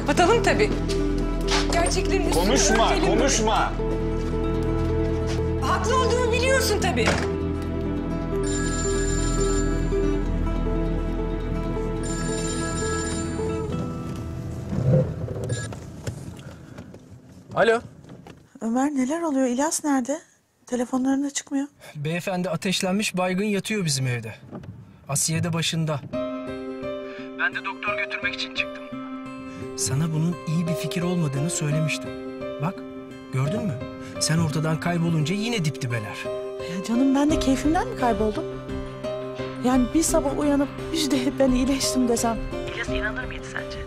Kapatalım tabii. Gerçeklerin üstünü Konuşma, örtelim böyle. konuşma. Haklı olduğumu biliyorsun tabii. Alo. Ömer neler oluyor? İlyas nerede? Telefonlarında çıkmıyor. Beyefendi ateşlenmiş baygın yatıyor bizim evde. Asiye de başında. Ben de doktor götürmek için çıktım. Sana bunun iyi bir fikir olmadığını söylemiştim. Bak gördün mü? Sen ortadan kaybolunca yine dip dibeler. Ya canım ben de keyfimden mi kayboldum? Yani bir sabah uyanıp işte ben iyileştim desem. İlyas inanır mıydı sence?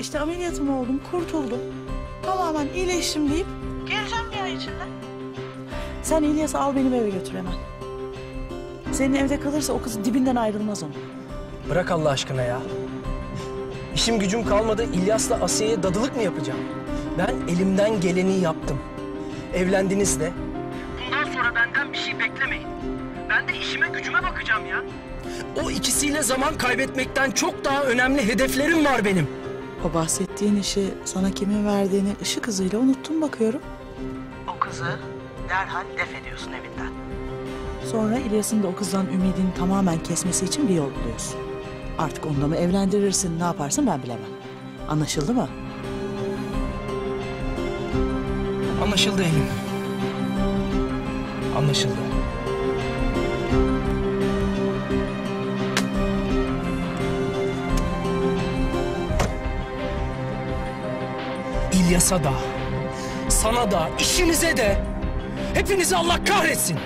İşte ameliyatım oldum, kurtuldum. Tamamen iyileştim deyip geleceğim bir ay içinde. Sen İlyas'ı al benim eve götür hemen. Senin evde kalırsa o kız dibinden ayrılmaz onun. Bırak Allah aşkına ya. İşim gücüm kalmadı. İlyas'la Asiye'ye dadılık mı yapacağım? Ben elimden geleni yaptım. Evlendiniz de. Bundan sonra benden bir şey beklemeyin. Ben de işime gücüme bakacağım ya. O ikisiyle zaman kaybetmekten çok daha önemli hedeflerim var benim. O bahsettiğin işi sana kimin verdiğini ışık hızıyla unuttun bakıyorum. O kızı derhal def ediyorsun evinden. Sonra İlyas'ın da o kızdan ümidini tamamen kesmesi için bir yol buluyorsun. Artık onunla mı evlendirirsin, ne yaparsın ben bilemem. Anlaşıldı mı? Anlaşıldı Elin. Anlaşıldı. İlyas'a da, sana da, işinize de, hepinizi Allah kahretsin.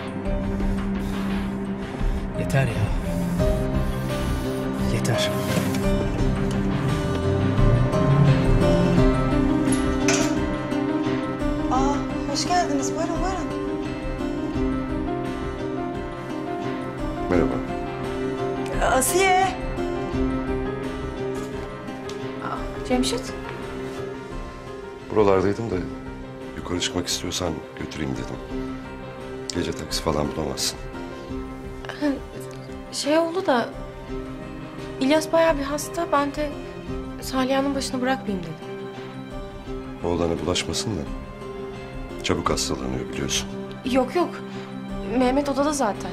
Yeter ya. Yeter. Aa, hoş geldiniz. Buyurun, buyurun. Merhaba. Asiye. Cemşit? Buralardaydım da yukarı çıkmak istiyorsan götüreyim dedim. Gece taksi falan bulamazsın. Şey oldu da... İlyas bayağı bir hasta. Ben de Saliha'nın başına bırakmayayım dedim. Oğlana bulaşmasın da. Çabuk hastalanıyor biliyorsun. Yok yok. Mehmet odada zaten.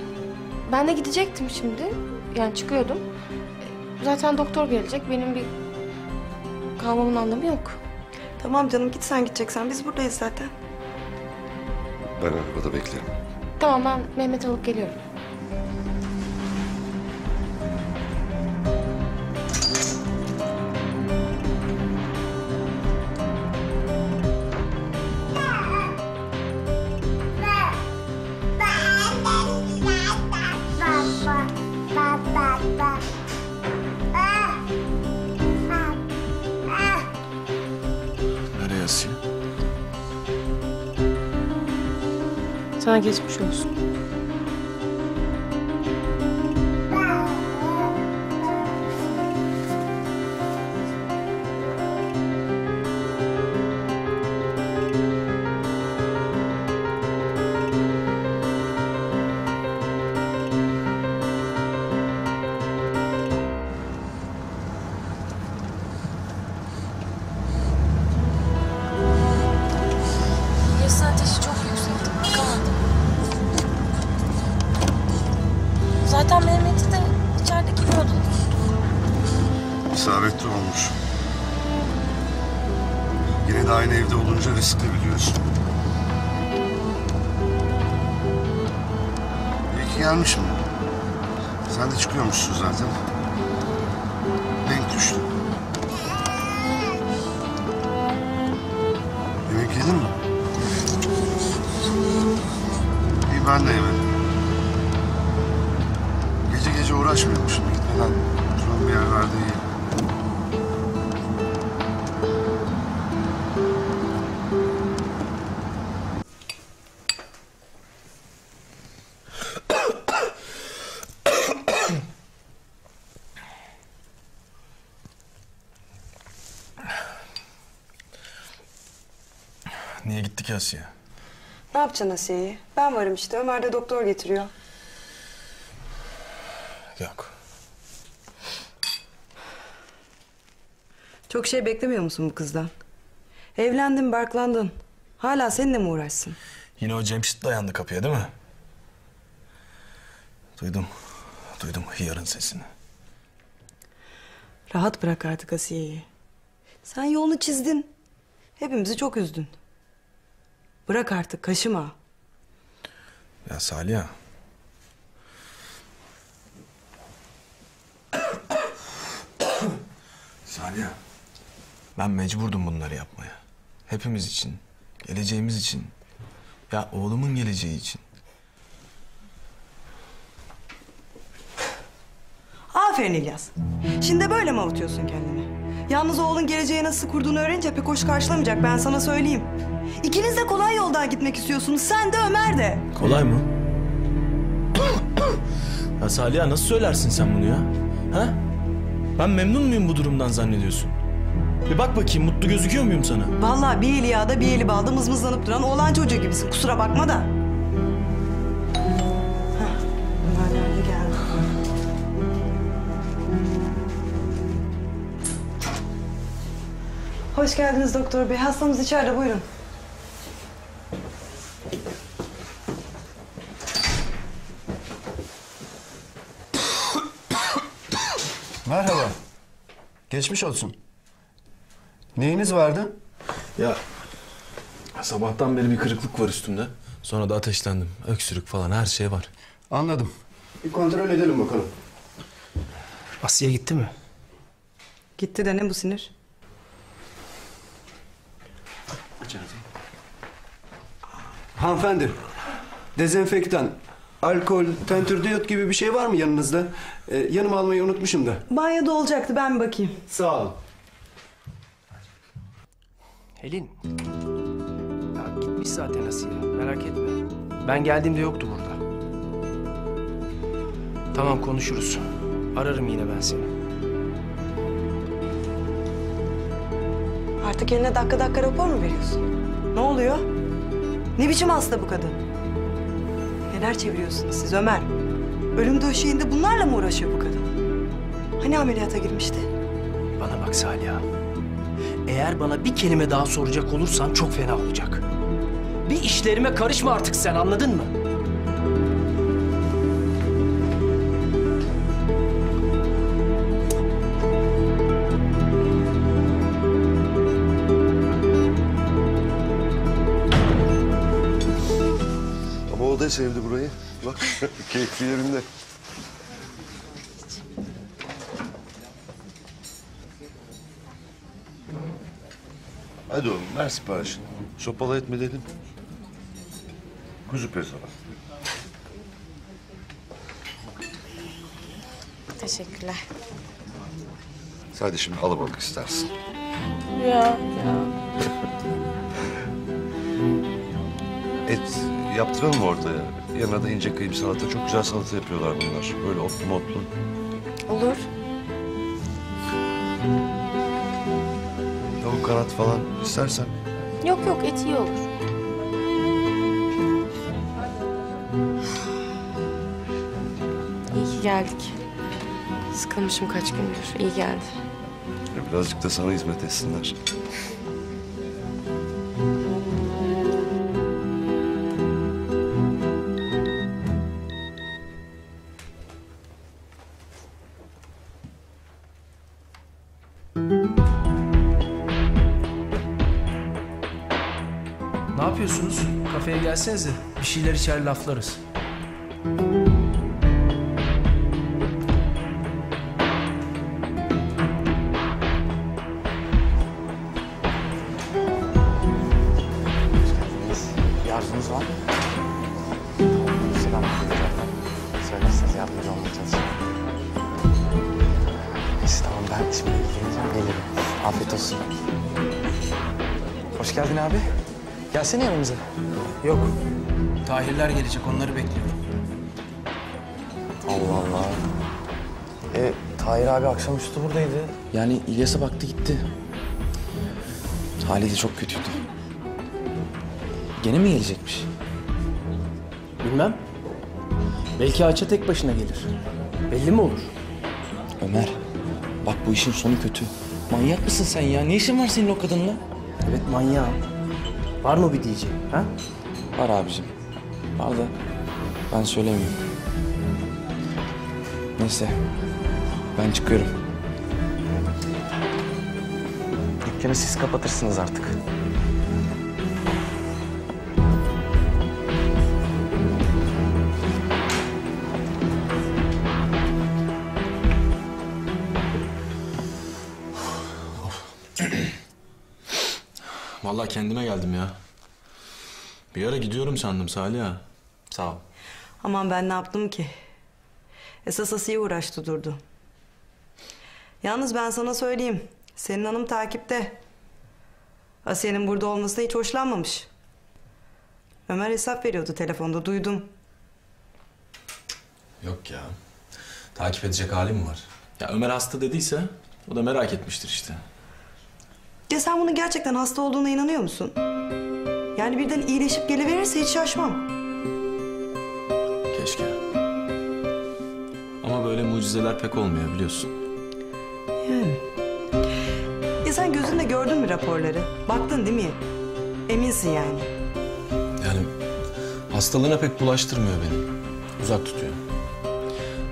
Ben de gidecektim şimdi. Yani çıkıyordum. Zaten doktor gelecek. Benim bir kalmamın anlamı yok. Tamam canım, git sen gideceksen. Biz buradayız zaten. Ben arabada beklerim. Tamam ben Mehmet'i alıp geliyorum. Sana geçmiş olsun. Gelmişim. Sen de çıkıyormuşsun zaten. Denk düştü. Yemek yedin mi? İyi ben de yemedim. Gece gece uğraşmayalım şimdi gitmeden. Oturalım bir yerlerde yiyelim. Asiye? Ne yapacaksın Asiye'yi? Ben varım işte. Ömer de doktor getiriyor. Yok. Çok şey beklemiyor musun bu kızdan? Evlendin, barklandın. Hala seninle mi uğraşsın? Yine o Cemşit dayandı kapıya değil mi? Duydum. Duydum hıyarın sesini. Rahat bırak artık Asiye'yi. Sen yolunu çizdin. Hepimizi çok üzdün. Bırak artık, kaşıma. Ya Salih Salih Ben mecburdum bunları yapmaya. Hepimiz için. Geleceğimiz için. Ya oğlumun geleceği için. Aferin İlyas. Şimdi böyle mi avutuyorsun kendini? Yalnız oğlun geleceği nasıl kurduğunu öğrenince pek hoş karşılamayacak ben sana söyleyeyim. İkiniz de kolay yoldan gitmek istiyorsunuz. Sen de Ömer de. Kolay mı? ya Salih nasıl söylersin sen bunu ya? Ha? Ben memnun muyum bu durumdan zannediyorsun? Bir bak bakayım mutlu gözüküyor muyum sana? Vallahi bir eli yağda bir eli balda mızmızlanıp duran oğlan çocuğu gibisin. Kusura bakma da. Hoş geldiniz doktor bey. Hastamız içeride buyurun. Merhaba. Geçmiş olsun. Neyiniz vardı? Ya sabahtan beri bir kırıklık var üstümde. Sonra da ateşlendim. Öksürük falan her şey var. Anladım. Bir kontrol edelim bakalım. Asiye gitti mi? Gitti de ne bu sinir? Hanımefendi, dezenfektan, alkol, tentürdiyot gibi bir şey var mı yanınızda? Ee, yanıma almayı unutmuşum da. Banyoda olacaktı ben bakayım. Sağ olun. Helin. Ya gitmiş zaten Asiye. Merak etme. Ben geldiğimde yoktu burada. Tamam konuşuruz. Ararım yine ben seni. Artık eline dakika dakika rapor mu veriyorsun? Ne oluyor? Ne biçim hasta bu kadın? Neler çeviriyorsunuz siz Ömer? Ölüm döşeğinde bunlarla mı uğraşıyor bu kadın? Hani ameliyata girmişti? Bana bak Saliha. Eğer bana bir kelime daha soracak olursan çok fena olacak. Bir işlerime karışma artık sen anladın mı? Ama o da sevdi burayı. Bak keyifli yerinde. Hadi oğlum ver siparişini. Sopalı etme dedim. Kuzu pirzola. Teşekkürler. Sadece şimdi alabalık istersin. Ya. Et yaptıralım mı ortaya? Yanına da ince kıyım salata. Çok güzel salata yapıyorlar bunlar. Böyle otlu motlu. Olur. Tavuk kanat falan istersen. Yok yok et iyi olur. İyi ki geldik. Sıkılmışım kaç gündür. İyi geldi. Birazcık da sana hizmet etsinler. Gelsenize. Bir şeyler içer laflarız. Arzunuz var mı? Selam. Söylerseniz tamam ben şimdi ilgileneceğim gelirim. Afiyet olsun. Hoş geldin abi. Gelsene yanımıza. Yok. Tahirler gelecek onları bekliyorum. Allah Allah. E, Tahir abi akşamüstü buradaydı. Yani İlyas'a baktı gitti. Hali de çok kötüydü. Gene mi gelecekmiş? Bilmem. Belki Ayça tek başına gelir. Belli mi olur? Ömer, bak bu işin sonu kötü. Manyak mısın sen ya? Ne işin var senin o kadınla? Evet manyağım. Var mı bir diyeceğim ha? Var abicim. Var da ben söylemiyorum. Neyse. Ben çıkıyorum. Dükkanı siz kapatırsınız artık. Vallahi kendime geldim ya. Bir ara gidiyorum sandım Salih ha. Sağ ol. Aman ben ne yaptım ki? Esas Asiye uğraştı durdu. Yalnız ben sana söyleyeyim. Senin hanım takipte. Asiye'nin burada olmasına hiç hoşlanmamış. Ömer hesap veriyordu telefonda duydum. Yok ya. Takip edecek halim var. Ya Ömer hasta dediyse o da merak etmiştir işte. Ya sen bunun gerçekten hasta olduğuna inanıyor musun? Yani birden iyileşip geliverirse hiç şaşmam. Keşke. Ama böyle mucizeler pek olmuyor biliyorsun. Yani. Ya sen gözünle gördün mü raporları? Baktın değil mi? Eminsin yani. Yani hastalığına pek bulaştırmıyor beni. Uzak tutuyor.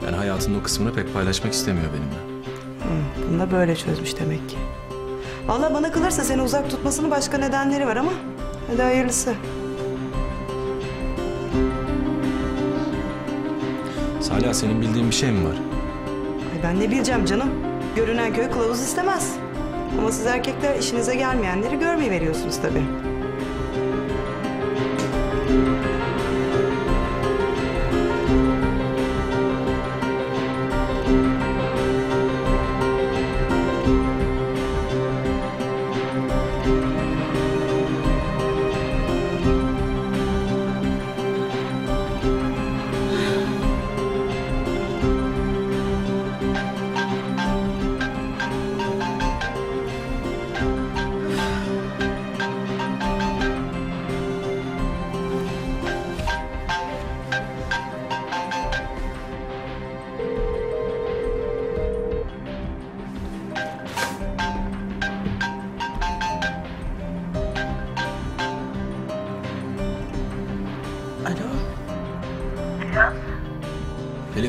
Yani hayatının o kısmını pek paylaşmak istemiyor benimle. Bunu da böyle çözmüş demek ki. Vallahi bana kalırsa seni uzak tutmasının başka nedenleri var ama... Hadi hayırlısı. Salih senin bildiğin bir şey mi var? Ay ben ne bileceğim canım. Görünen köy kılavuz istemez. Ama siz erkekler işinize gelmeyenleri görmeyi veriyorsunuz tabii.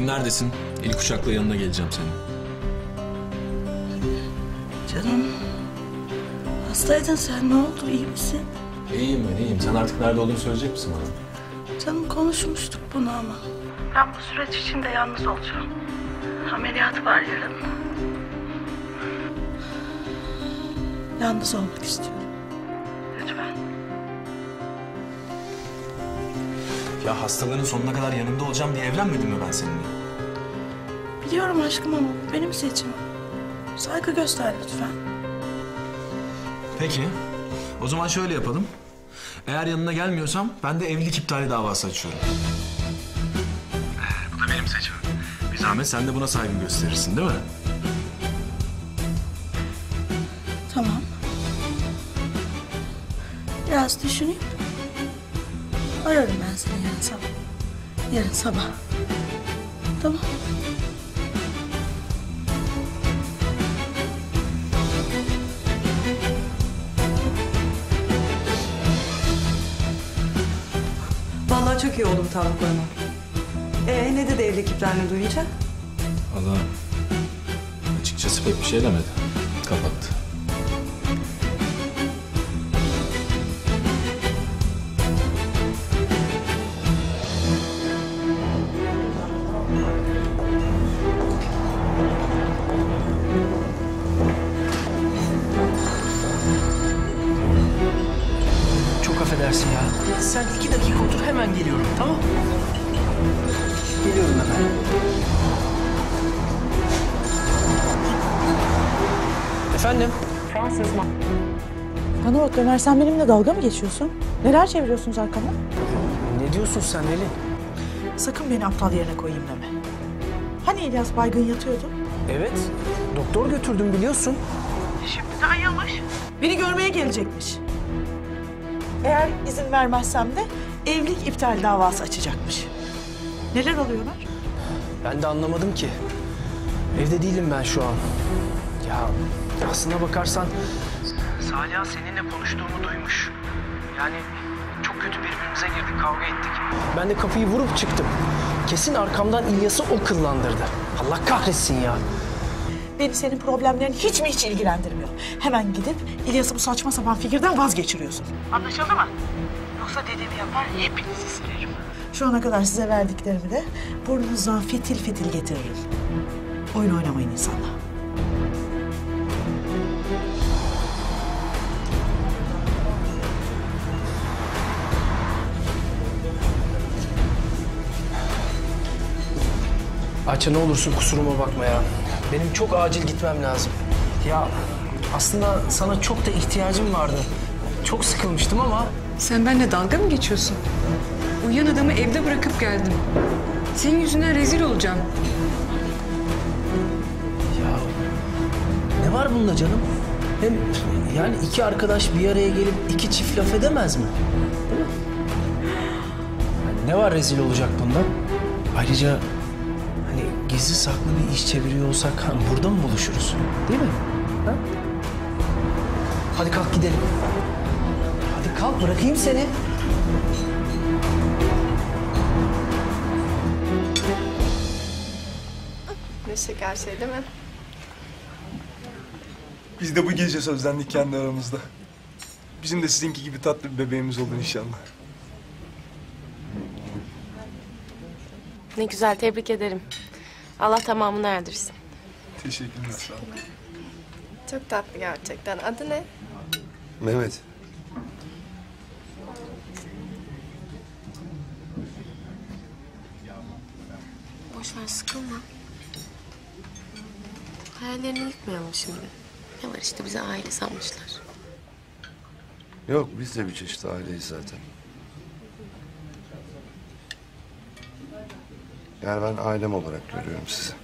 Pelin neredesin? İlk uçakla yanına geleceğim senin. Canım. Hastaydın sen ne oldu iyi misin? İyiyim ben iyiyim. Sen artık nerede olduğunu söyleyecek misin bana? Canım konuşmuştuk bunu ama. Ben bu süreç içinde yalnız olacağım. Ameliyat var yarın. Yalnız olmak istiyorum. Lütfen. Ya hastalığının sonuna kadar yanında olacağım diye evlenmedim mi ben seninle? Biliyorum aşkım ama bu benim seçimim. Saygı göster lütfen. Peki. O zaman şöyle yapalım. Eğer yanına gelmiyorsam ben de evlilik iptali davası açıyorum. Bu da benim seçimim. Bir zahmet sen de buna saygı gösterirsin değil mi? Tamam. Biraz düşüneyim. Ararım ben seni sabah. Yarın sabah. Tamam. Vallahi çok iyi oldum tavuklarına. Ee ne dedi evlilik iptalini duyunca? Allah açıkçası pek bir şey demedi. Kapattı. Ömer sen benimle dalga mı geçiyorsun? Neler çeviriyorsunuz arkamda? Ne diyorsun sen Elin? Sakın beni aptal yerine koyayım deme. Hani İlyas baygın yatıyordu? Evet. Doktor götürdüm biliyorsun. Şimdi de ayılmış. Beni görmeye gelecekmiş. Eğer izin vermezsem de evlilik iptal davası açacakmış. Neler oluyorlar? Ben de anlamadım ki. Evde değilim ben şu an. Ya Aslına bakarsan... Saliha seninle konuştuğumu duymuş. Yani çok kötü birbirimize girdik, kavga ettik. Ben de kapıyı vurup çıktım. Kesin arkamdan İlyas'ı o kıllandırdı. Allah kahretsin ya. Beni senin problemlerin hiç mi hiç ilgilendirmiyor. Hemen gidip İlyas'ı bu saçma sapan fikirden vazgeçiriyorsun. Anlaşıldı mı? Yoksa dediğimi yapar hepinizi silerim. Şu ana kadar size verdiklerimi de burnunuzdan fitil fitil getiririm. Oyun oynamayın insanla. Ayça ne olursun kusuruma bakma ya. Benim çok acil gitmem lazım. Ya aslında sana çok da ihtiyacım vardı. Çok sıkılmıştım ama Sen benimle dalga mı geçiyorsun? Uyuyan adamı evde bırakıp geldim. Senin yüzünden rezil olacağım. ya ne var bunda canım? Hem yani iki arkadaş bir araya gelip iki çift laf edemez mi? Değil mi? Ne var rezil olacak bunda? Ayrıca gizli saklı bir iş çeviriyor olsak ha, burada mı buluşuruz? Değil mi? Ha? Hadi kalk gidelim. Hadi kalk bırakayım seni. Ne şeker şey değil mi? Biz de bu gece sözlendik kendi aramızda. Bizim de sizinki gibi tatlı bir bebeğimiz olur inşallah. Ne güzel tebrik ederim. Allah tamamını erdirsin. Teşekkürler sağ olun. Çok tatlı gerçekten. Adı ne? Mehmet. Boş ver sıkılma. Hayallerini yıkmayalım şimdi. Ne var işte bize aile sanmışlar. Yok biz de bir çeşit aileyiz zaten. Yani ben ailem olarak görüyorum sizi.